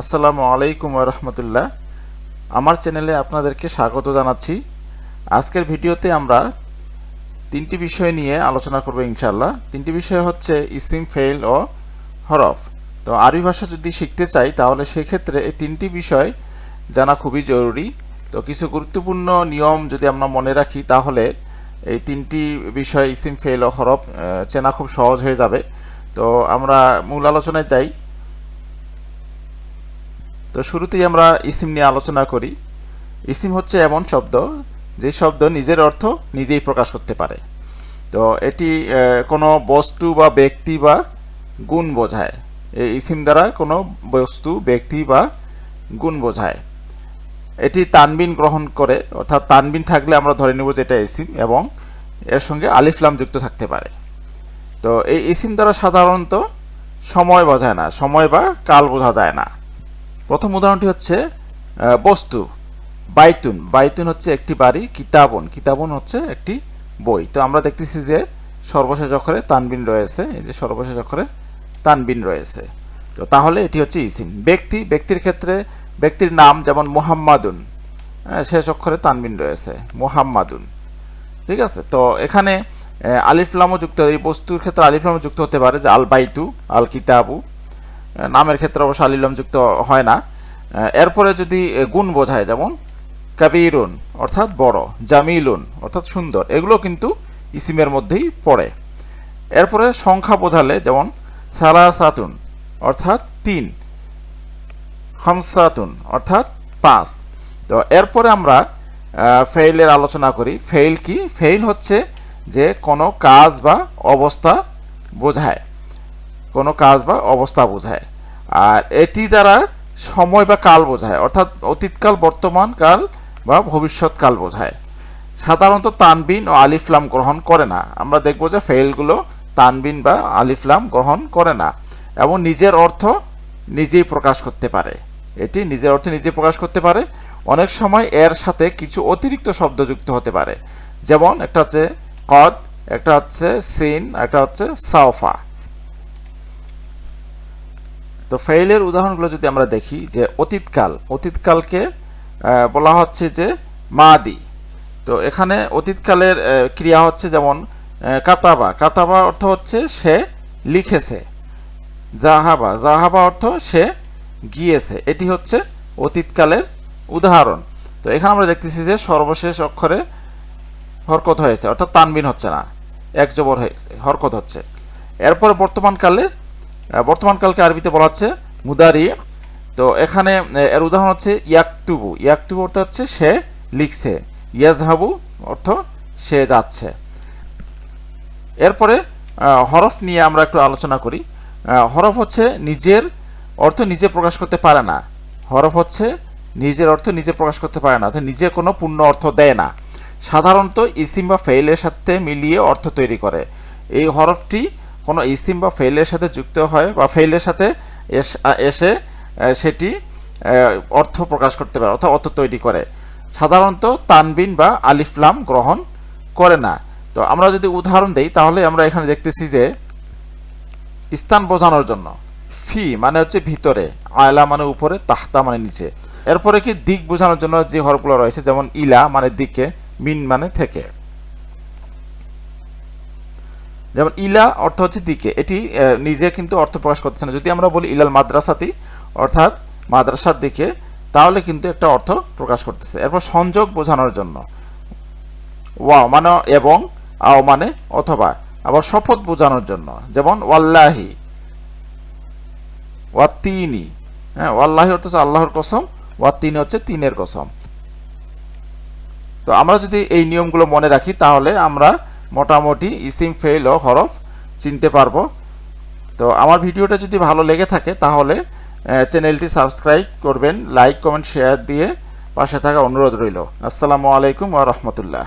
আসসালামু আলাইকুম রহমতুল্লাহ। আমার চ্যানেলে আপনাদেরকে স্বাগত জানাচ্ছি। আজকের ভিডিওতে আমরা তিনটি বিষয় নিয়ে আলোচনা করব ইনশাল্লাহ তিনটি বিষয় হচ্ছে ইসিম ফেল ও হরফ। তো আরবি ভাষা যদি শিখতে চাই, তাহলে সেক্ষেত্রে এই তিনটি বিষয় জানা খুবই জরুরি। তো কিছু গুরুত্বপূর্ণ নিয়ম যদি আমরা মনে রাখি, তাহলে এই তিনটি বিষয়, ইসিম ফেল ও হরফ চেনা খুব সহজ হয়ে যাবে। তো আমরা মূল আলোচনায় যাই। তো শুরুতেই আমরা ইসিম নিয়ে আলোচনা করি। ইসিম হচ্ছে এমন শব্দ, যে শব্দ নিজের অর্থ নিজেই প্রকাশ করতে পারে। তো এটি কোনো বস্তু বা ব্যক্তি বা গুণ বোঝায়। এই ইসিম দ্বারা কোনো বস্তু, ব্যক্তি বা গুণ বোঝায়। এটি তানবিন গ্রহণ করে, অর্থাৎ তানবিন থাকলে আমরা ধরে নেব যে এটা ইসিম এবং এর সঙ্গে আলিফলাম যুক্ত থাকতে পারে। তো এই ইসিম দ্বারা সাধারণত সময় বোঝায় না, সময় বা কাল বোঝা যায় না। প্রথম উদাহরণটি হচ্ছে বস্তু বাইতুন। বাইতুন হচ্ছে একটি বাড়ি কিতাবন। কিতাবন হচ্ছে একটি বই। তো আমরা দেখতেছি যে সর্বশেষ অক্ষরে তানবিন রয়েছে। এই যে সর্বশেষ অক্ষরে তানবিন রয়েছে। তো তাহলে এটি হচ্ছে ইসিম ব্যক্তি ব্যক্তির ক্ষেত্রে ব্যক্তির নাম যেমন মোহাম্মাদুন হ্যাঁ, শেষ অক্ষরে তানবিন রয়েছে মোহাম্মাদুন। ঠিক আছে? তো এখানে আলিফলামও যুক্ত। এই বস্তুর ক্ষেত্রে আলিফলামও যুক্ত হতে পারে যে আল বাইতু আল কিতাবু নামের ক্ষেত্রে অবশ্য আলিফলাম যুক্ত হয় না। এরপরে যদি গুণ বোঝায়, যেমন কাবিরুন, অর্থাৎ বড়, জামিলুন, অর্থাৎ সুন্দর, এগুলো কিন্তু ইসিমের মধ্যেই পড়ে। এরপরে সংখ্যা বোঝালে, যেমন সালাসাতুন, অর্থাৎ তিন, খামসাতুন, অর্থাৎ পাঁচ। তো এরপরে আমরা ফেইলের আলোচনা করি। ফেইল কি? ফেইল হচ্ছে যে কোনো কাজ বা অবস্থা বোঝায়। কোনো কাজ বা অবস্থা বোঝায়। আর এটি দ্বারা সময় বা কাল বোঝায়, অর্থাৎ অতীতকাল, বর্তমান কাল বা ভবিষ্যৎকাল বোঝায়। সাধারণত তানবিন ও আলিফলাম গ্রহণ করে না। আমরা দেখব যে ফেইলগুলো তানবিন বা আলিফলাম গ্রহণ করে না এবং নিজের অর্থ নিজেই প্রকাশ করতে পারে। এটি নিজের অর্থে নিজে প্রকাশ করতে পারে। অনেক সময় এর সাথে কিছু অতিরিক্ত শব্দ যুক্ত হতে পারে। যেমন একটা হচ্ছে কদ, একটা হচ্ছে সিন, একটা হচ্ছে সাওফা। তো ফেইলের উদাহরণগুলো যদি আমরা দেখি, যে অতীতকাল, অতীতকালকে বলা হচ্ছে যে মাদি। তো এখানে অতীতকালের ক্রিয়া হচ্ছে যেমন কাতাবা। কাতাবা অর্থ হচ্ছে সে লিখেছে। জাহাবা জাহাবা অর্থ সে গিয়েছে। এটি হচ্ছে অতীতকালের উদাহরণ। তো এখানে আমরা দেখতেছি যে সর্বশেষ অক্ষরে হরকত হয়েছে, অর্থাৎ তানবিন হচ্ছে না এক জবর হয়েছে, হরকত হচ্ছে। এরপরে বর্তমানকালে বর্তমানকালকে আরবিতে বলা হচ্ছে মুদারি তো এখানে এর উদাহরণ হচ্ছে ইয়াকতুবু। ইয়াকতুবু অর্থ হচ্ছে সে লিখছে। ইয়াজহাবু অর্থ সে যাচ্ছে। এরপরে হরফ নিয়ে আমরা একটু আলোচনা করি। হরফ হচ্ছে নিজের অর্থ নিজে প্রকাশ করতে পারে না। হরফ হচ্ছে নিজের অর্থ নিজে প্রকাশ করতে পারে না, অর্থাৎ নিজে কোনো পূর্ণ অর্থ দেয় না। সাধারণত ইসিম বা ফেইলের সাথে মিলিয়ে অর্থ তৈরি করে। এই হরফটি কোনো ইসিম বা ফেইলের সাথে যুক্ত হয় বা ফেইলের সাথে এস- সেটি অর্থ প্রকাশ করতে পারে, অর্থাৎ অর্থ তৈরি করে। সাধারণত তানবিন বা আলিফলাম গ্রহণ করে না। তো আমরা যদি উদাহরণ দেই, তাহলে আমরা এখানে দেখতেছি যে স্থান বোঝানোর জন্য, ফি মানে হচ্ছে ভিতরে, আয়লা মানে উপরে, তাহতা মানে নিচে। এরপরে কি দিক বোঝানোর জন্য যে হরফগুলো রয়েছে, যেমন ইলা মানে দিকে, মিন মানে থেকে। যেমন ইলা অর্থ হচ্ছে দিকে। এটি নিজে কিন্তু অর্থ প্রকাশ করতেছে না। যদি আমরা বলি ইলাল মাদ্রাসাতি, অর্থাৎ মাদ্রাসার দিকে, তাহলে কিন্তু একটা অর্থ প্রকাশ করতেছে। এরপর সংযোগ বোঝানোর জন্য। ওয়া মানে এবং, আও মানে অথবা। আবার শপথ বোঝানোর জন্য। যেমন ওয়াল্লাহি ওয়াতিনি হ্যাঁ ওয়াল্লাহি অর্থ হচ্ছে আল্লাহর কসম ওয়াতিনি হচ্ছে তিনের কসম। তো আমরা যদি এই নিয়মগুলো মনে রাখি, তাহলে আমরা মোটামুটি ইসিম ফেল ও হরফ চিনতে পারব। তো আমার ভিডিওটা যদি ভালো লেগে থাকে তাহলে চ্যানেলটি সাবস্ক্রাইব করবেন, লাইক, কমেন্ট, শেয়ার দিয়ে পাশে থাকা অনুরোধ রইল। আসসালামু আলাইকুম ওয়া রাহমাতুল্লাহ।